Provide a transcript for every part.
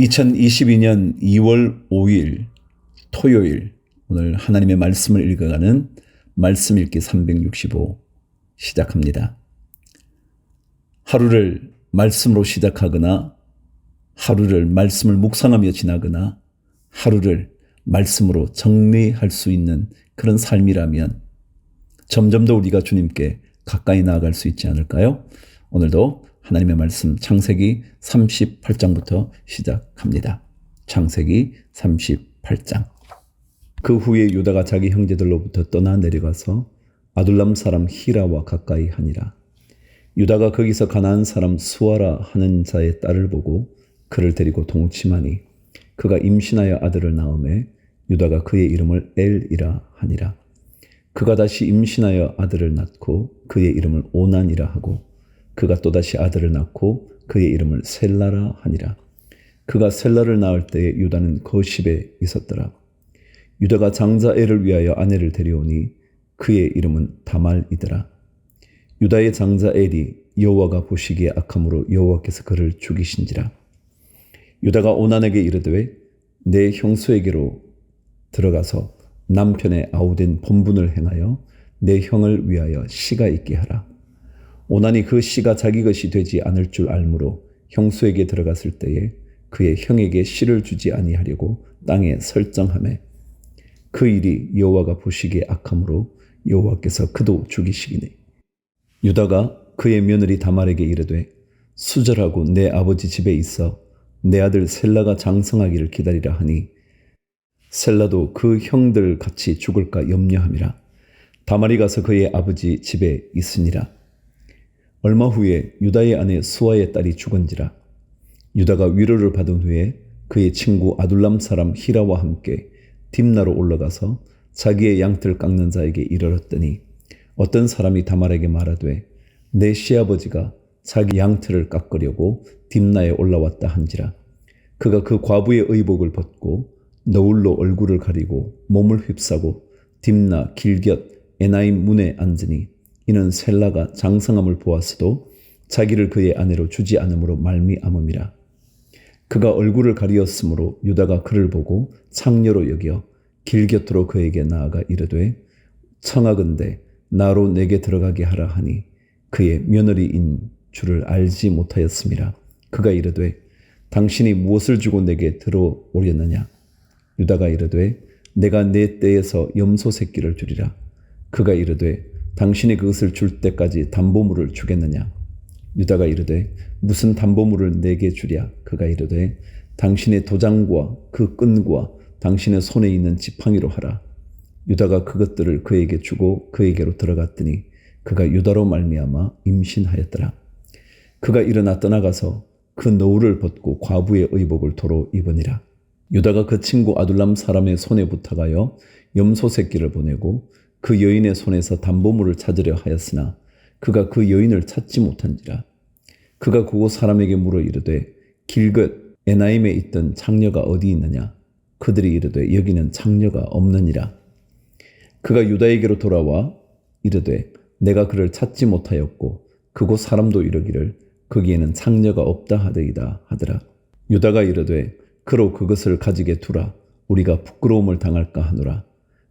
2022년 2월 5일 토요일 오늘 하나님의 말씀을 읽어가는 말씀 읽기 365 시작합니다. 하루를 말씀으로 시작하거나 하루를 말씀을 묵상하며 지나거나 하루를 말씀으로 정리할 수 있는 그런 삶이라면 점점 더 우리가 주님께 가까이 나아갈 수 있지 않을까요? 오늘도 하나님의 말씀 창세기 38장부터 시작합니다. 창세기 38장. 그 후에 유다가 자기 형제들로부터 떠나 내려가서 아둘람 사람 히라와 가까이 하니라. 유다가 거기서 가나안 사람 수아라 하는 자의 딸을 보고 그를 데리고 동침하니 그가 임신하여 아들을 낳음에 유다가 그의 이름을 엘이라 하니라. 그가 다시 임신하여 아들을 낳고 그의 이름을 오난이라 하고 그가 또다시 아들을 낳고 그의 이름을 셀라라 하니라. 그가 셀라를 낳을 때에 유다는 거십에 있었더라. 유다가 장자 애를 위하여 아내를 데려오니 그의 이름은 다말이더라. 유다의 장자 엘이 여호와가 보시기에 악함으로 여호와께서 그를 죽이신지라. 유다가 오난에게 이르되 내 형수에게로 들어가서 남편의 아우된 본분을 행하여 내 형을 위하여 씨가 있게 하라. 오난이 그 씨가 자기 것이 되지 않을 줄 알므로 형수에게 들어갔을 때에 그의 형에게 씨를 주지 아니하려고 땅에 설정함에 그 일이 여호와가 보시기에 악함으로 여호와께서 그도 죽이시기니. 유다가 그의 며느리 다말에게 이르되 수절하고 내 아버지 집에 있어 내 아들 셀라가 장성하기를 기다리라 하니 셀라도 그 형들 같이 죽을까 염려함이라. 다말이 가서 그의 아버지 집에 있으니라 얼마 후에 유다의 아내 수아의 딸이 죽은지라. 유다가 위로를 받은 후에 그의 친구 아둘람 사람 히라와 함께 딥나로 올라가서 자기의 양털 깎는 자에게 이르렀더니 어떤 사람이 다말에게 말하되 내 시아버지가 자기 양털을 깎으려고 딥나에 올라왔다 한지라. 그가 그 과부의 의복을 벗고 너울로 얼굴을 가리고 몸을 휩싸고 딥나 길곁 에나임 문에 앉으니 이는 셀라가 장성함을 보았어도 자기를 그의 아내로 주지 않으므로 말미암음이라. 그가 얼굴을 가리었으므로 유다가 그를 보고 창녀로 여겨 길 곁으로 그에게 나아가 이르되 청하건대 나로 내게 들어가게 하라 하니 그의 며느리인 줄을 알지 못하였습니다. 그가 이르되 당신이 무엇을 주고 내게 들어오렸느냐? 유다가 이르되 내가 내 때에서 염소 새끼를 주리라. 그가 이르되 당신이 그것을 줄 때까지 담보물을 주겠느냐? 유다가 이르되 무슨 담보물을 내게 주랴? 그가 이르되 당신의 도장과 그 끈과 당신의 손에 있는 지팡이로 하라. 유다가 그것들을 그에게 주고 그에게로 들어갔더니 그가 유다로 말미암아 임신하였더라. 그가 일어나 떠나가서 그 노울을 벗고 과부의 의복을 도로 입으니라. 유다가 그 친구 아둘람 사람의 손에 부탁하여 염소 새끼를 보내고 그 여인의 손에서 담보물을 찾으려 하였으나 그가 그 여인을 찾지 못한지라. 그가 그곳 사람에게 물어 이르되 길긋 에나임에 있던 창녀가 어디 있느냐? 그들이 이르되 여기는 창녀가 없느니라. 그가 유다에게로 돌아와 이르되 내가 그를 찾지 못하였고 그곳 사람도 이르기를 거기에는 창녀가 없다 하더이다 하더라. 유다가 이르되 그로 그것을 가지게 두라 우리가 부끄러움을 당할까 하노라.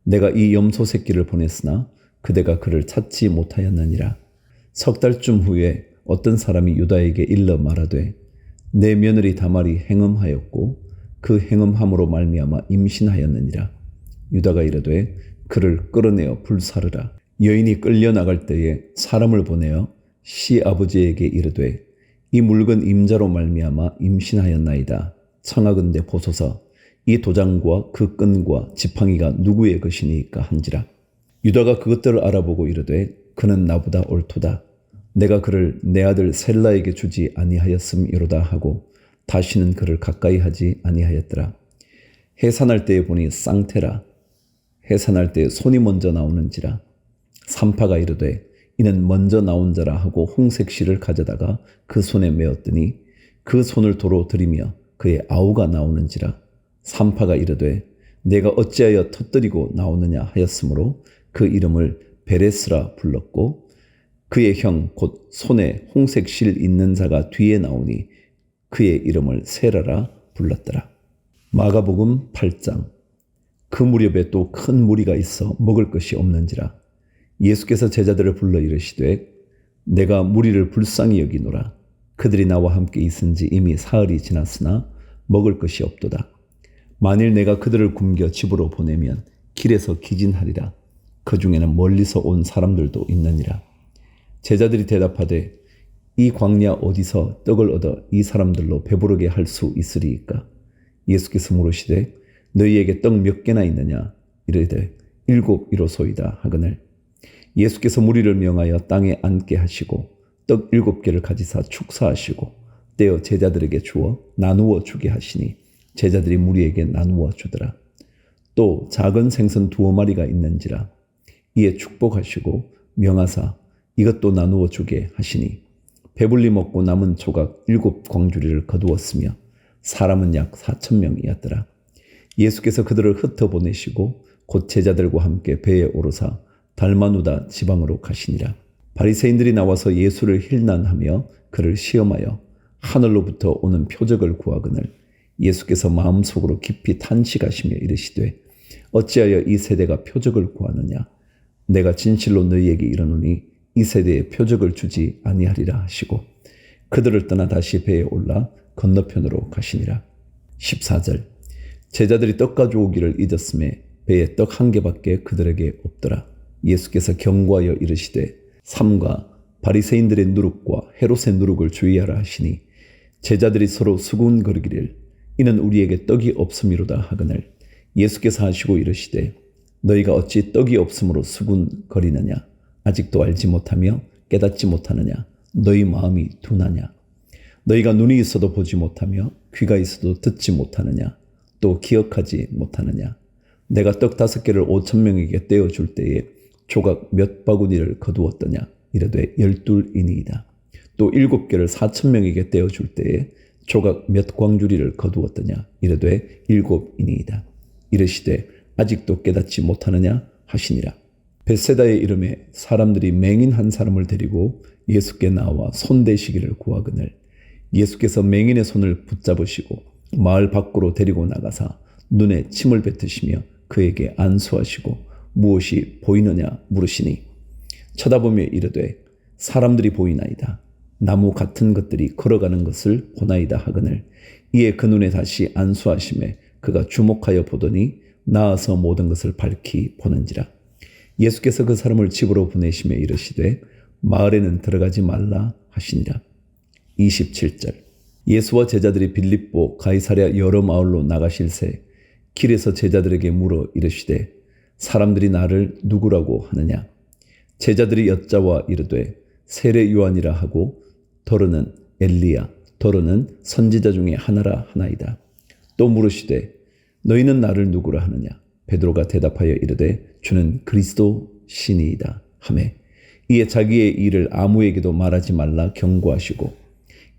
내가 이 염소 새끼를 보냈으나 그대가 그를 찾지 못하였느니라. 석 달쯤 후에 어떤 사람이 유다에게 일러 말하되 내 며느리 다말이 행음하였고 그 행음함으로 말미암아 임신하였느니라. 유다가 이르되 그를 끌어내어 불사르라. 여인이 끌려 나갈 때에 사람을 보내어 시 아버지에게 이르되 이 물건 임자로 말미암아 임신하였나이다. 청하건대 보소서 이 도장과 그 끈과 지팡이가 누구의 것이니까 한지라. 유다가 그것들을 알아보고 이르되 그는 나보다 옳도다. 내가 그를 내 아들 셀라에게 주지 아니하였음이로다 하고 다시는 그를 가까이 하지 아니하였더라. 해산할 때에 보니 쌍태라. 해산할 때 손이 먼저 나오는지라. 산파가 이르되 이는 먼저 나온 자라 하고 홍색 실을 가져다가 그 손에 메었더니 그 손을 도로 들이며 그의 아우가 나오는지라. 산파가 이르되 내가 어찌하여 터뜨리고 나오느냐 하였으므로 그 이름을 베레스라 불렀고 그의 형 곧 손에 홍색 실 있는 자가 뒤에 나오니 그의 이름을 세라라 불렀더라. 마가복음 8장. 그 무렵에 또 큰 무리가 있어 먹을 것이 없는지라. 예수께서 제자들을 불러 이르시되 내가 무리를 불쌍히 여기노라. 그들이 나와 함께 있은지 이미 사흘이 지났으나 먹을 것이 없도다 만일 내가 그들을 굶겨 집으로 보내면 길에서 기진하리라. 그 중에는 멀리서 온 사람들도 있느니라. 제자들이 대답하되 이 광야 어디서 떡을 얻어 이 사람들로 배부르게 할 수 있으리이까? 예수께서 물으시되 너희에게 떡 몇 개나 있느냐? 이르되 일곱 이로소이다 하거늘. 예수께서 무리를 명하여 땅에 앉게 하시고 떡 일곱 개를 가지사 축사하시고 떼어 제자들에게 주어 나누어 주게 하시니 제자들이 무리에게 나누어 주더라 또 작은 생선 두어 마리가 있는지라 이에 축복하시고 명하사 이것도 나누어 주게 하시니 배불리 먹고 남은 조각 일곱 광주리를 거두었으며 사람은 약 사천 명이었더라 예수께서 그들을 흩어 보내시고 곧 제자들과 함께 배에 오르사 달마누다 지방으로 가시니라. 바리새인들이 나와서 예수를 힐난하며 그를 시험하여 하늘로부터 오는 표적을 구하거늘 예수께서 마음속으로 깊이 탄식하시며 이르시되 어찌하여 이 세대가 표적을 구하느냐? 내가 진실로 너희에게 이르노니 이 세대에 표적을 주지 아니하리라 하시고 그들을 떠나 다시 배에 올라 건너편으로 가시니라. 14절. 제자들이 떡 가져오기를 잊었음에 배에 떡 한 개밖에 그들에게 없더라. 예수께서 경고하여 이르시되 삼가 바리새인들의 누룩과 헤롯의 누룩을 주의하라 하시니 제자들이 서로 수군거리기를 이는 우리에게 떡이 없음이로다 하거늘 예수께서 하시고 이르시되 너희가 어찌 떡이 없음으로 수군거리느냐 아직도 알지 못하며 깨닫지 못하느냐 너희 마음이 둔하냐 너희가 눈이 있어도 보지 못하며 귀가 있어도 듣지 못하느냐 또 기억하지 못하느냐? 내가 떡 다섯 개를 오천 명에게 떼어 줄 때에 조각 몇 바구니를 거두었더냐? 이르되 열둘이니이다. 또 일곱 개를 사천 명에게 떼어 줄 때에 조각 몇 광주리를 거두었더냐? 이르되 일곱이니이다. 이르시되 아직도 깨닫지 못하느냐? 하시니라. 베세다의 이름에 사람들이 맹인 한 사람을 데리고 예수께 나와 손대시기를 구하거늘 예수께서 맹인의 손을 붙잡으시고 마을 밖으로 데리고 나가사 눈에 침을 뱉으시며 그에게 안수하시고 무엇이 보이느냐 물으시니 쳐다보며 이르되 사람들이 보이나이다. 나무 같은 것들이 걸어가는 것을 보나이다 하거늘. 이에 그 눈에 다시 안수하심에 그가 주목하여 보더니 나아서 모든 것을 밝히 보는지라. 예수께서 그 사람을 집으로 보내시며 이르시되 마을에는 들어가지 말라 하시니라. 27절. 예수와 제자들이 빌립보 가이사랴 여러 마을로 나가실새 길에서 제자들에게 물어 이르시되 사람들이 나를 누구라고 하느냐? 제자들이 여자와 이르되 세례 요한이라 하고 더러는 엘리야 더러는 선지자 중에 하나라 하나이다. 또 물으시되 너희는 나를 누구라 하느냐? 베드로가 대답하여 이르되 주는 그리스도 신이이다. 하매 이에 자기의 일을 아무에게도 말하지 말라 경고하시고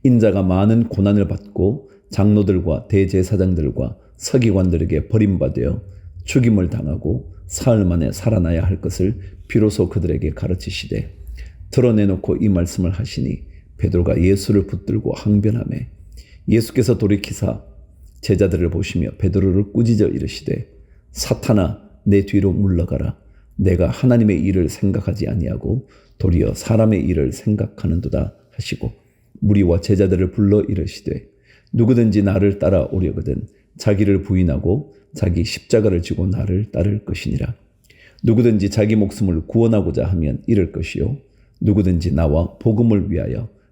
인자가 많은 고난을 받고 장로들과 대제사장들과 서기관들에게 버림받아 죽임을 당하고 사흘 만에 살아나야 할 것을 비로소 그들에게 가르치시되 드러내놓고 이 말씀을 하시니 베드로가 예수를 붙들고 항변하매 예수께서 돌이키사 제자들을 보시며 베드로를 꾸짖어 이르시되 사탄아 내 뒤로 물러가라 내가 하나님의 일을 생각하지 아니하고 도리어 사람의 일을 생각하는도다 하시고 무리와 제자들을 불러 이르시되 누구든지 나를 따라 오려거든 자기를 부인하고 자기 십자가를 지고 나를 따를 것이니라. 누구든지 자기 목숨을 구원하고자 하면 잃을 것이요 누구든지 나와 복음을 위하여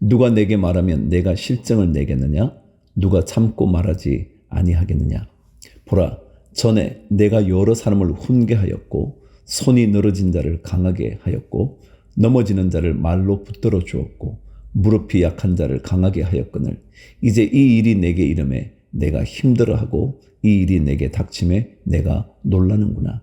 누가 내게 말하면 내가 실정을 내겠느냐 누가 참고 말하지 아니하겠느냐 보라 전에 내가 여러 사람을 훈계하였고 손이 늘어진 자를 강하게 하였고 넘어지는 자를 말로 붙들어 주었고 무릎이 약한 자를 강하게 하였거늘 이제 이 일이 내게 이름에 내가 힘들어하고 이 일이 내게 닥침에 내가 놀라는구나.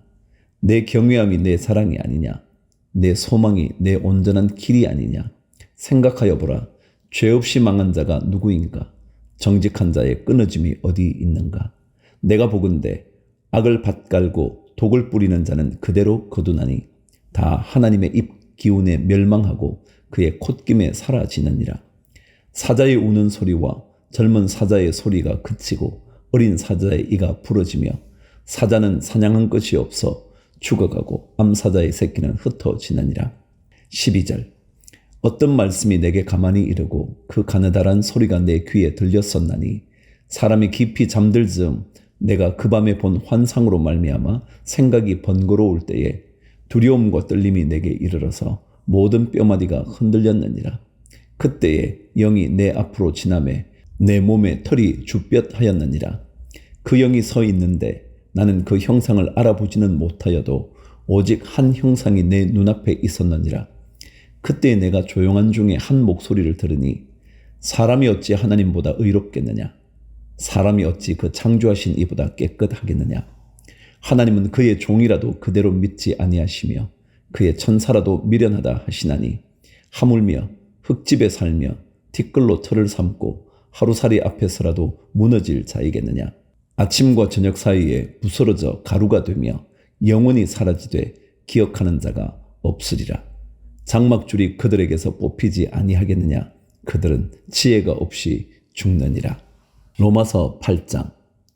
내 경외함이 내 사랑이 아니냐. 내 소망이 내 온전한 길이 아니냐. 생각하여 보라. 죄 없이 망한 자가 누구인가? 정직한 자의 끊어짐이 어디 있는가? 내가 보건대 악을 밭갈고 독을 뿌리는 자는 그대로 거두나니 다 하나님의 입 기운에 멸망하고 그의 콧김에 사라지느니라. 사자의 우는 소리와 젊은 사자의 소리가 그치고 어린 사자의 이가 부러지며 사자는 사냥한 것이 없어 죽어가고 암사자의 새끼는 흩어지느니라. 12절 어떤 말씀이 내게 가만히 이르고 그 가느다란 소리가 내 귀에 들렸었나니 사람이 깊이 잠들 즈음 내가 그 밤에 본 환상으로 말미암아 생각이 번거로울 때에 두려움과 떨림이 내게 이르러서 모든 뼈마디가 흔들렸느니라. 그때에 영이 내 앞으로 지나매 내 몸에 털이 주뼛하였느니라. 그 영이 서 있는데 나는 그 형상을 알아보지는 못하여도 오직 한 형상이 내 눈앞에 있었느니라. 그때 내가 조용한 중에 한 목소리를 들으니 사람이 어찌 하나님보다 의롭겠느냐? 사람이 어찌 그 창조하신 이보다 깨끗하겠느냐? 하나님은 그의 종이라도 그대로 믿지 아니하시며 그의 천사라도 미련하다 하시나니 하물며 흙집에 살며 티끌로 털을 삼고 하루살이 앞에서라도 무너질 자이겠느냐? 아침과 저녁 사이에 부스러져 가루가 되며 영원히 사라지되 기억하는 자가 없으리라. 장막줄이 그들에게서 뽑히지 아니하겠느냐? 그들은 지혜가 없이 죽느니라. 로마서 8장.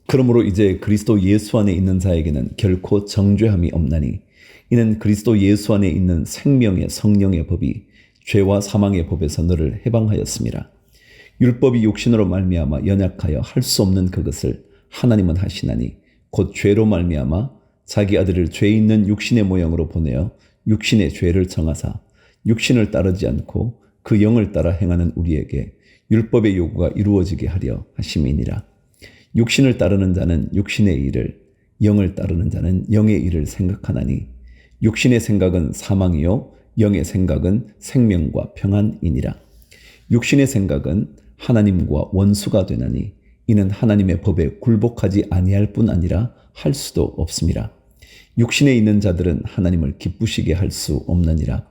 그러므로 이제 그리스도 예수 안에 있는 자에게는 결코 정죄함이 없나니 이는 그리스도 예수 안에 있는 생명의 성령의 법이 죄와 사망의 법에서 너를 해방하였습니다. 율법이 육신으로 말미암아 연약하여 할 수 없는 그것을 하나님은 하시나니 곧 죄로 말미암아 자기 아들을 죄 있는 육신의 모양으로 보내어 육신의 죄를 정하사 육신을 따르지 않고 그 영을 따라 행하는 우리에게 율법의 요구가 이루어지게 하려 하심이니라. 육신을 따르는 자는 육신의 일을, 영을 따르는 자는 영의 일을 생각하나니 육신의 생각은 사망이요 영의 생각은 생명과 평안이니라. 육신의 생각은 하나님과 원수가 되나니 이는 하나님의 법에 굴복하지 아니할 뿐 아니라 할 수도 없습니다. 육신에 있는 자들은 하나님을 기쁘시게 할 수 없느니라.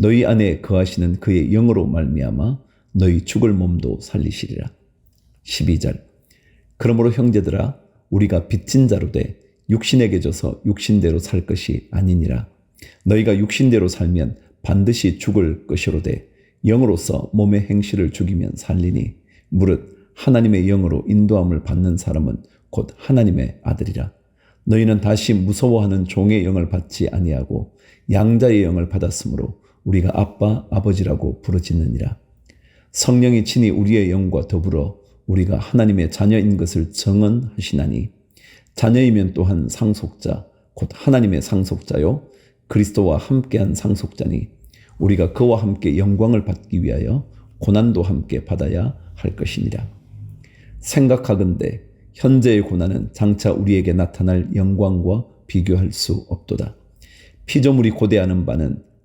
너희 안에 거하시는 그의 영으로 말미암아 너희 죽을 몸도 살리시리라. 12절 그러므로 형제들아 우리가 빚진 자로 돼 육신에게 져서 육신대로 살 것이 아니니라. 너희가 육신대로 살면 반드시 죽을 것이로되 영으로서 몸의 행실을 죽이면 살리니 무릇 하나님의 영으로 인도함을 받는 사람은 곧 하나님의 아들이라. 너희는 다시 무서워하는 종의 영을 받지 아니하고 양자의 영을 받았으므로 우리가 아빠 아버지라고 부르짖느니라. 성령이 친히 우리의 영과 더불어 우리가 하나님의 자녀인 것을 정언하시나니 자녀이면 또한 상속자 곧 하나님의 상속자요 그리스도와 함께한 상속자니 우리가 그와 함께 영광을 받기 위하여 고난도 함께 받아야 할 것이니라. 생각하건대 현재의 고난은 장차 우리에게 나타날 영광과 비교할 수 없도다. 피조물이 고대하는 바는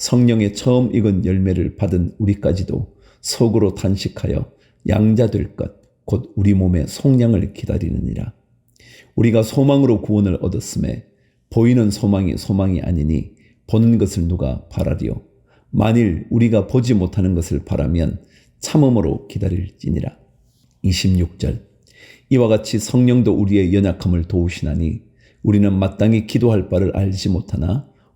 성령의 처음 익은 열매를 받은 우리까지도 속으로 단식하여 양자될 것, 곧 우리 몸의 속량을 기다리느니라. 우리가 소망으로 구원을 얻었음에 보이는 소망이 소망이 아니니 보는 것을 누가 바라리요. 만일 우리가 보지 못하는 것을 바라면 참음으로 기다릴지니라. 26절 이와 같이 성령도 우리의 연약함을 도우시나니 우리는 마땅히 기도할 바를 알지 못하나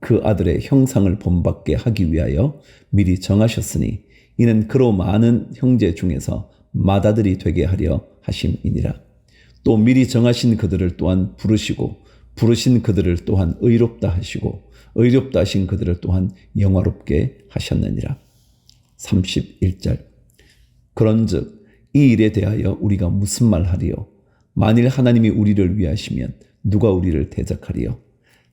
그 아들의 형상을 본받게 하기 위하여 미리 정하셨으니 이는 그로 많은 형제 중에서 맏아들이 되게 하려 하심이니라. 또 미리 정하신 그들을 또한 부르시고 부르신 그들을 또한 의롭다 하시고 의롭다 하신 그들을 또한 영화롭게 하셨느니라. 31절 그런즉 이 일에 대하여 우리가 무슨 말하리요 만일 하나님이 우리를 위하시면 누가 우리를 대적하리요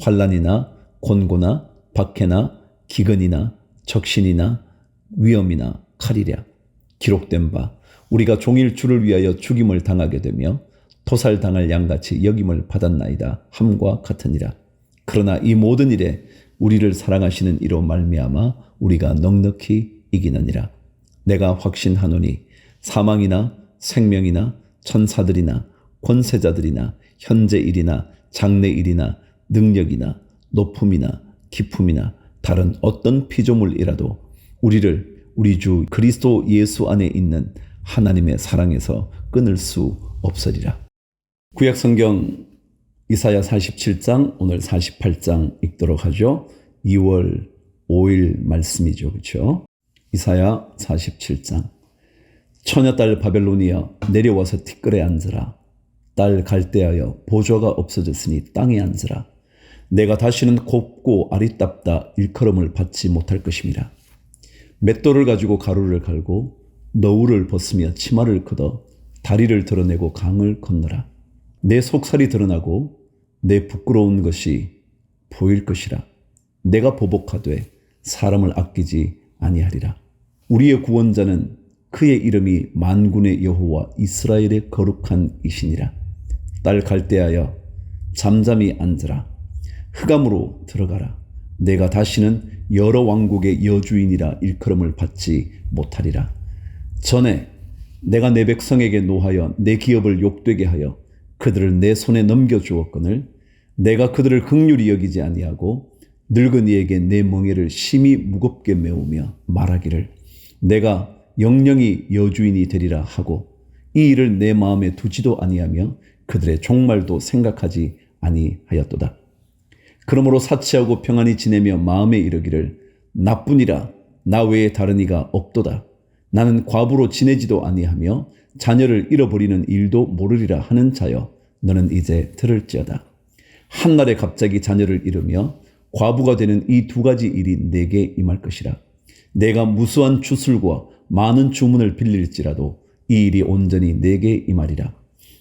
환란이나 곤고나 박해나 기근이나 적신이나 위험이나 칼이랴. 기록된 바 우리가 종일 주를 위하여 죽임을 당하게 되며 도살 당할 양같이 여김을 받았나이다 함과 같으니라. 그러나 이 모든 일에 우리를 사랑하시는 이로 말미암아 우리가 넉넉히 이기느니라. 내가 확신하노니 사망이나 생명이나 천사들이나 권세자들이나 현재 일이나 장래 일이나 능력이나 높음이나 기품이나 다른 어떤 피조물이라도 우리를 우리 주 그리스도 예수 안에 있는 하나님의 사랑에서 끊을 수 없으리라. 구약 성경 이사야 47장 오늘 48장 읽도록 하죠. 2월 5일 말씀이죠. 그렇죠? 이사야 47장 처녀 딸 바벨로니아 내려와서 티끌에 앉으라. 딸 갈대하여 보조가 없어졌으니 땅에 앉으라. 내가 다시는 곱고 아리답다 일컬음을 받지 못할 것임이라. 맷돌을 가지고 가루를 갈고 너울을 벗으며 치마를 걷어 다리를 드러내고 강을 건너라. 내 속살이 드러나고 내 부끄러운 것이 보일 것이라. 내가 보복하되 사람을 아끼지 아니하리라. 우리의 구원자는 그의 이름이 만군의 여호와 이스라엘의 거룩한 이신이라. 딸 갈대하여 잠잠히 앉으라. 흑암으로 들어가라. 내가 다시는 여러 왕국의 여주인이라 일컬음을 받지 못하리라. 전에 내가 내 백성에게 노하여 내 기업을 욕되게 하여 그들을 내 손에 넘겨 주었거늘 내가 그들을 극률이 여기지 아니하고 늙은 이에게 내 멍에를 심히 무겁게 메우며 말하기를 내가 영영이 여주인이 되리라 하고 이 일을 내 마음에 두지도 아니하며 그들의 종말도 생각하지 아니하였도다. 그러므로 사치하고 평안히 지내며 마음에 이르기를 나뿐이라 나 외에 다른 이가 없도다. 나는 과부로 지내지도 아니하며 자녀를 잃어버리는 일도 모르리라 하는 자여 너는 이제 들을지어다. 한날에 갑자기 자녀를 잃으며 과부가 되는 이 두 가지 일이 내게 임할 것이라. 내가 무수한 주술과 많은 주문을 빌릴지라도 이 일이 온전히 내게 임하리라.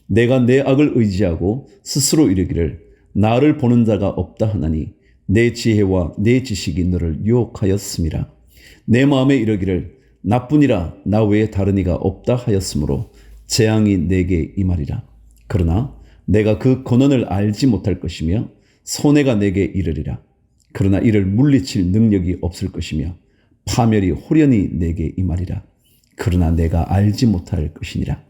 내가 내 악을 의지하고 스스로 이르기를 나를 보는 자가 없다 하나니 내 지혜와 내 지식이 너를 유혹하였음이라. 내 마음에 이르기를 나뿐이라 나 외에 다른 이가 없다 하였으므로 재앙이 내게 임하리라. 그러나 내가 그 권한을 알지 못할 것이며 손해가 내게 이르리라. 그러나 이를 물리칠 능력이 없을 것이며 파멸이 호련히 내게 임하리라. 그러나 내가 알지 못할 것이니라.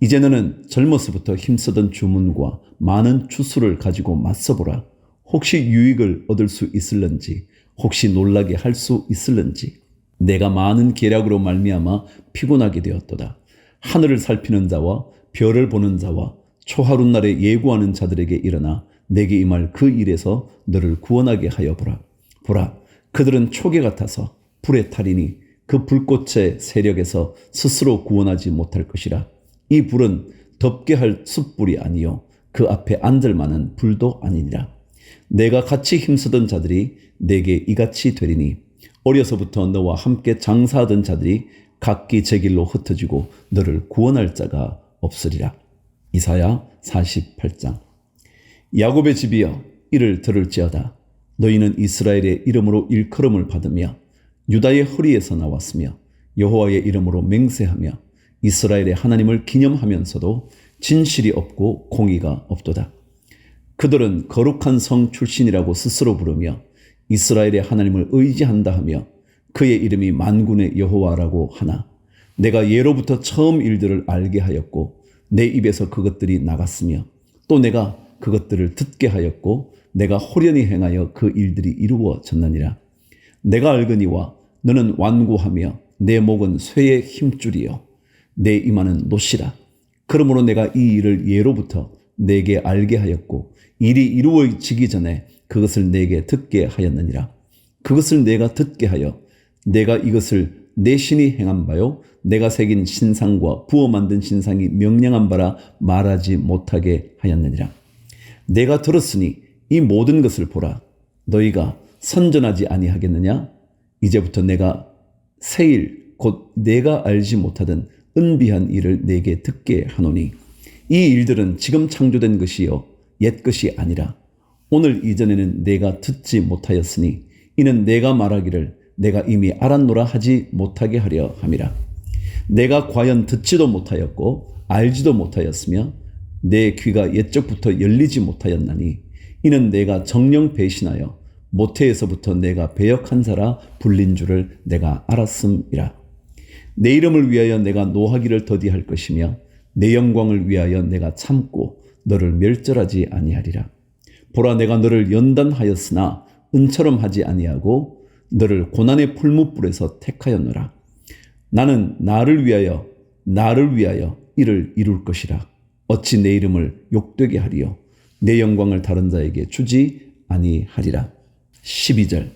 이제 너는 젊어서부터 힘쓰던 주문과 많은 주수를 가지고 맞서보라. 혹시 유익을 얻을 수 있을런지, 혹시 놀라게 할 수 있을런지. 내가 많은 계략으로 말미암아 피곤하게 되었도다. 하늘을 살피는 자와 별을 보는 자와 초하룻 날에 예고하는 자들에게 일어나 내게 임할 그 일에서 너를 구원하게 하여 보라. 보라, 그들은 초계 같아서 불에 타리니 그 불꽃의 세력에서 스스로 구원하지 못할 것이라. 이 불은 덮게 할 숯불이 아니요 그 앞에 앉을 만한 불도 아니니라. 내가 같이 힘쓰던 자들이 내게 이같이 되리니 어려서부터 너와 함께 장사하던 자들이 각기 제 길로 흩어지고 너를 구원할 자가 없으리라. 이사야 48장 야곱의 집이여 이를 들을지어다 너희는 이스라엘의 이름으로 일컬음을 받으며 유다의 허리에서 나왔으며 여호와의 이름으로 맹세하며 이스라엘의 하나님을 기념하면서도 진실이 없고 공의가 없도다. 그들은 거룩한 성 출신이라고 스스로 부르며 이스라엘의 하나님을 의지한다 하며 그의 이름이 만군의 여호와라고 하나 내가 예로부터 처음 일들을 알게 하였고 내 입에서 그것들이 나갔으며 또 내가 그것들을 듣게 하였고 내가 호련히 행하여 그 일들이 이루어졌느니라 내가 알거니와 너는 완고하며 내 목은 쇠의 힘줄이요 내 이마는 노시라 그러므로 내가 이 일을 예로부터 내게 알게 하였고 일이 이루어지기 전에 그것을 내게 듣게 하였느니라. 그것을 내가 듣게 하여 내가 이것을 내 신이 행한 바요 내가 새긴 신상과 부어 만든 신상이 명령한 바라 말하지 못하게 하였느니라. 내가 들었으니 이 모든 것을 보라. 너희가 선전하지 아니하겠느냐? 이제부터 내가 새일 곧 내가 알지 못하던 은비한 일을 내게 듣게 하노니 이 일들은 지금 창조된 것이요 옛 것이 아니라 오늘 이전에는 내가 듣지 못하였으니 이는 내가 말하기를 내가 이미 알았노라 하지 못하게 하려 함이라. 내가 과연 듣지도 못하였고 알지도 못하였으며 내 귀가 옛적부터 열리지 못하였나니 이는 내가 정령 배신하여 모태에서부터 내가 배역한 자라 불린 줄을 내가 알았음이라 내 이름을 위하여 내가 노하기를 더디할 것이며 내 영광을 위하여 내가 참고 너를 멸절하지 아니하리라. 보라 내가 너를 연단하였으나 은처럼 하지 아니하고 너를 고난의 풀무불에서 택하였노라. 나는 나를 위하여 나를 위하여 이를 이룰 것이라. 어찌 내 이름을 욕되게 하리요. 내 영광을 다른 자에게 주지 아니하리라. 12절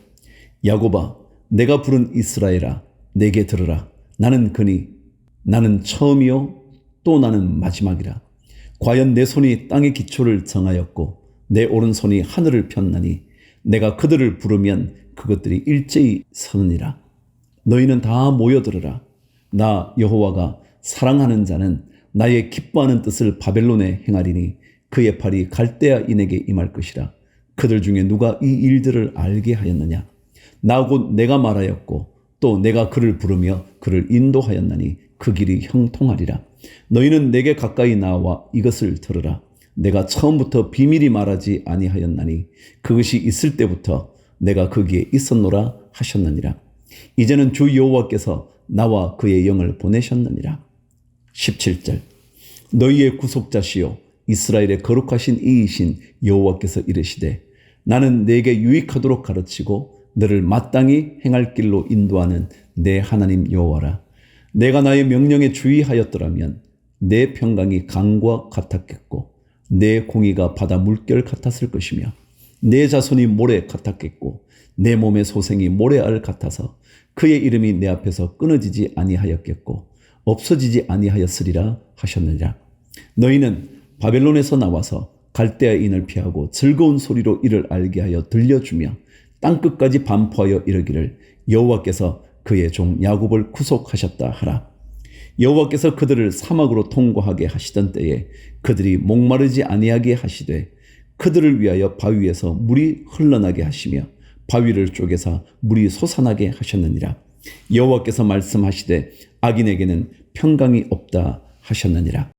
야고바 내가 부른 이스라엘아 내게 들으라. 나는 그니 나는 처음이요 또 나는 마지막이라. 과연 내 손이 땅의 기초를 정하였고 내 오른손이 하늘을 폈나니 내가 그들을 부르면 그것들이 일제히 서느니라. 너희는 다 모여들으라. 나 여호와가 사랑하는 자는 나의 기뻐하는 뜻을 바벨론에 행하리니 그의 팔이 갈대아인에게 임할 것이라. 그들 중에 누가 이 일들을 알게 하였느냐? 나 곧 내가 말하였고 또 내가 그를 부르며 그를 인도하였나니 그 길이 형통하리라. 너희는 내게 가까이 나와 이것을 들으라. 내가 처음부터 비밀이 말하지 아니하였나니 그것이 있을 때부터 내가 거기에 있었노라 하셨느니라. 이제는 주 여호와께서 나와 그의 영을 보내셨느니라. 17절 너희의 구속자시요 이스라엘의 거룩하신 이이신 여호와께서 이르시되 나는 내게 유익하도록 가르치고 너를 마땅히 행할 길로 인도하는 내 하나님 여호와라. 내가 나의 명령에 주의하였더라면 내 평강이 강과 같았겠고 내 공의가 바다 물결 같았을 것이며 내 자손이 모래 같았겠고 내 몸의 소생이 모래알 같아서 그의 이름이 내 앞에서 끊어지지 아니하였겠고 없어지지 아니하였으리라 하셨느니라. 너희는 바벨론에서 나와서 갈대아인을 피하고 즐거운 소리로 이를 알게 하여 들려주며 땅 끝까지 반포하여 이르기를 여호와께서 그의 종 야곱을 구속하셨다 하라. 여호와께서 그들을 사막으로 통과하게 하시던 때에 그들이 목마르지 아니하게 하시되 그들을 위하여 바위에서 물이 흘러나게 하시며 바위를 쪼개서 물이 솟아나게 하셨느니라. 여호와께서 말씀하시되 악인에게는 평강이 없다 하셨느니라.